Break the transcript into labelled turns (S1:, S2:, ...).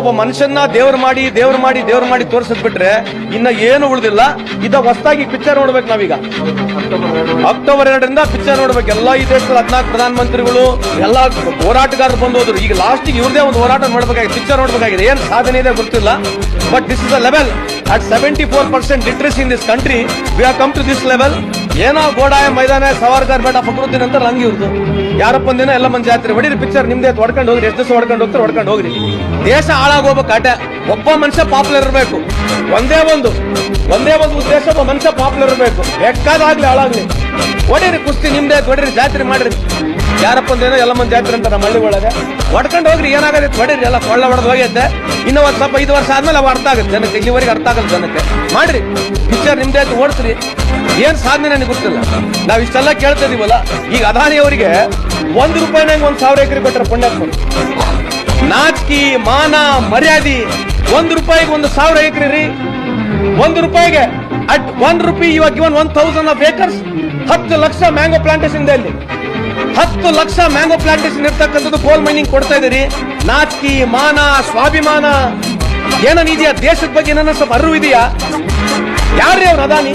S1: ಒಬ್ಬ ಮನುಷ್ಯನ ದೇವ್ರ ಮಾಡಿ ದೇವ್ರ ಮಾಡಿ ದೇವ್ರ ಮಾಡಿ ತೋರಿಸಿದ್ ಬಿಟ್ರೆ ಇನ್ನ ಏನು ಉಳಿದಿಲ್ಲ. ಇದ ಹೊಸದಾಗಿ ಪಿಕ್ಚರ್ ನೋಡ್ಬೇಕು ನಾವೀಗ. ಅಕ್ಟೋಬರ್ ಎರಡರಿಂದ ಪಿಕ್ಚರ್ ನೋಡ್ಬೇಕು. ಎಲ್ಲಾ ಈ ದೇಶದ ಹದಿನಾಲ್ಕು ಪ್ರಧಾನಮಂತ್ರಿಗಳು, ಎಲ್ಲಾ ಹೋರಾಟಗಾರರು ಬಂದೋದ್ರು. ಈಗ ಲಾಸ್ಟ್ ಇವ್ರದೇ ಒಂದು ಹೋರಾಟ ನೋಡ್ಬೇಕಾಗಿದೆ ಪಿಕ್ಚರ್ ನೋಡ್ಬೇಕಾಗಿದೆ. ಏನ್ ಸಾಧನೆ ಇದೆ ಗೊತ್ತಿಲ್ಲ. But this is a level at seventy four percent interest in this country we have come to this level ಏನೋ ಗೋಡಾಯ ಮೈದಾನ, ಸವಾರ್ಗಾರ್ ಬೇಡ ಫಕ್ರುದ್ದೀನ್ ಅಂತ ಹಂಗೆ ಇವ್ರದ್ದು ಯಾರಪ್ಪ ದಿನ ಎಲ್ಲ ಮಂದಿ ಜಾತ್ರೆ ಹೊಡೀರಿ ಪಿಕ್ಚರ್ ನಿಮ್ದೆ ಹೊಡ್ಕೊಂಡು ಹೋಗ್ರಿ, ಎಷ್ಟು ದಿವಸ ಹೊಡ್ಕೊಂಡು ಹೋಗ್ತಾರೆ ಹೊಡ್ಕೊಂಡು ಹೋಗ್ರಿ. ದೇಶ ಹಾಳಾಗೋಗ್ಬೇಕು ಆಟ. ಒಬ್ಬ ಮನುಷ್ಯ ಪಾಪ್ಯುಲರ್ ಇರಬೇಕು. ಒಂದೇ ಒಂದು ಒಂದೇ ಒಂದು ಉದ್ದೇಶ, ಒಬ್ಬ ಮನುಷ್ಯ ಪಾಪ್ಯುಲರ್ ಇರಬೇಕು. ಬೇಕಾದಾಗ್ಲಿ ಹಾಳಾಗ್ಲಿ. ಹೊಡೀರಿ ಕುಸ್ತಿ ನಿಮ್ದೇ ಹೊಡೀರಿ ಜಾತ್ರೆ ಮಾಡ್ರಿ. ಯಾರಪ್ಪ ಅಂದೇನೋ ಎಲ್ಲ ಮಂದಿ ಜಾತ್ರೆ ಅಂತ ನಮ್ಮ ಹಳ್ಳಿ ಒಳಗೆ ಹೊಡ್ಕೊಂಡು ಹೋಗ್ರಿ ಏನಾಗತ್ತೆ ಹೊಡೀರಿ ಎಲ್ಲ ಕೊಳ್ಳ ಹೊಡೆದು ಹೋಗಿದ್ದೆ ಇನ್ನೂ ಒಂದು ಸ್ವಲ್ಪ ಐದು ವರ್ಷ ಆದ್ಮೇಲೆ ಅವು ಅರ್ಥ ಆಗುತ್ತೆ. ಜನಕ್ಕೆ ಇಲ್ಲಿವರೆಗೆ ಅರ್ಥ ಆಗಲ್ಲ ಜನಕ್ಕೆ. ಮಾಡ್ರಿ. ಪಿಕ್ಚರ್ ನಿಮ್ದೇ ಆಯ್ತು, ಓಡಿಸ್ರಿ. ಏನ್ ಸಾಧನೆ ನನಗೆ ಗೊತ್ತಿಲ್ಲ. ನಾವು ಇಷ್ಟೆಲ್ಲ ಕೇಳ್ತಾ ಇದೀವಲ್ಲ ಈಗ ಅದಾನಿ ಅವರಿಗೆ ಒಂದು ರೂಪಾಯಿನಾಗ ಒಂದ್ ಸಾವಿರ ಎಕರೆ ಕೊಟ್ಟರೆ ಪುಣ್ಯಾತ್ಮ ನಾಚಿಕಿ, ಮಾನ, ಮರ್ಯಾದಿ, ಒಂದು ರೂಪಾಯಿಗೆ ಒಂದು ಸಾವಿರ ಎಕರೆ ರೀ. ಒಂದು ರೂಪಾಯಿಗೆ ಅಟ್ ಒನ್ ರುಪಿ ಇವಾಗ even one thousand of acres ಹತ್ತು ಲಕ್ಷ ಮ್ಯಾಂಗೋ ಪ್ಲಾಂಟೇಶನ್ ಅಲ್ಲಿ. ಹತ್ತು ಲಕ್ಷ ಮ್ಯಾಂಗೋ ಪ್ಲಾಂಟೇಶನ್ ಇರ್ತಕ್ಕಂಥದ್ದು ಕೋಲ್ ಮೈನಿಂಗ್ ಕೊಡ್ತಾ ಇದ್ದೀರಿ. ನಾಚಿಕೆ ಮಾನ, ಸ್ವಾಭಿಮಾನ. ಏನನಿದೆಯಾ ದೇಶದ ಬಗ್ಗೆ ಏನನ್ನ ಸ್ವಲ್ಪ ಅರಿವು ಇದೆಯಾ? ಯಾರ್ರೀ ಅವ್ರು ಅದಾನಿ?